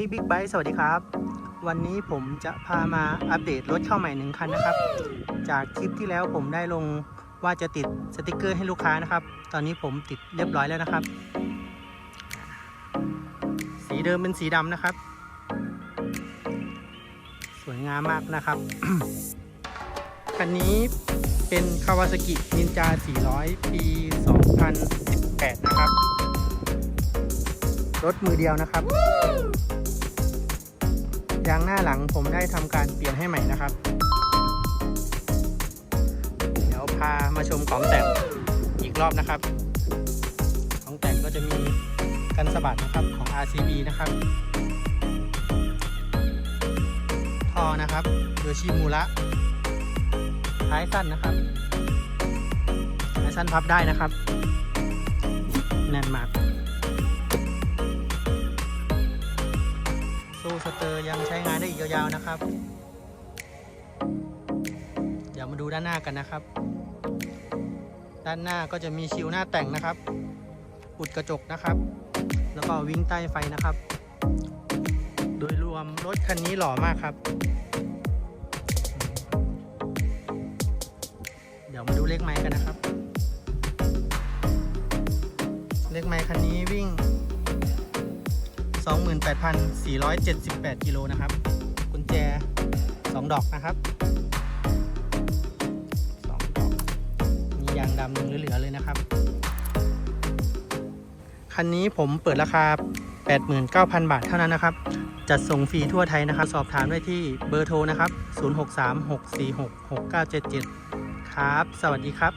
นี่บิ๊กไบค์สวัสดีครับ วันนี้ผมจะพามาอัปเดตรถเข้าใหม่หนึ่งคันนะครับ จากคลิปที่แล้วผมได้ลงว่าจะติดสติกเกอร์ให้ลูกค้านะครับ ตอนนี้ผมติดเรียบร้อยแล้วนะครับ สีเดิมเป็นสีดำนะครับ สวยงามมากนะครับ คันนี้เป็น Kawasaki Ninja 400 ปี 2018 นะครับ รถมือเดียวนะครับยางหน้าหลังผมได้ทำการเปลี่ยนให้ใหม่นะครับ เดี๋ยวพามาชมของแต่งอีกรอบนะครับ ของแต่งก็จะมีกันสะบัดนะครับของ RCB นะครับท่อนะครับโยชิมูระท้ายสั้นนะครับท้ายสั้นพับได้นะครับ แน่นมาก เตอร์ยังใช้งานได้อีกยาวๆนะครับ เดี๋ยวมาดูด้านหน้ากันนะครับ ด้านหน้าก็จะมีชิวหน้าแต่งนะครับ อุดกระจกนะครับ แล้วก็วิ่งใต้ไฟนะครับ โดยรวมรถคันนี้หล่อมากครับ เดี๋ยวมาดูเลขไม้กันนะครับ เลขไม้คันนี้วิ่ง 28,478 กิโลนะครับ กุญแจ 2 ดอกนะครับ 2 ดอก มียางดำยังเหลือเลยนะครับ คันนี้ผมเปิดราคา 89,000 บาทเท่านั้นนะครับ จัดส่งฟรีทั่วไทยนะครับ สอบถามได้ที่เบอร์โทรนะครับ 0636466977 ครับ สวัสดีครับ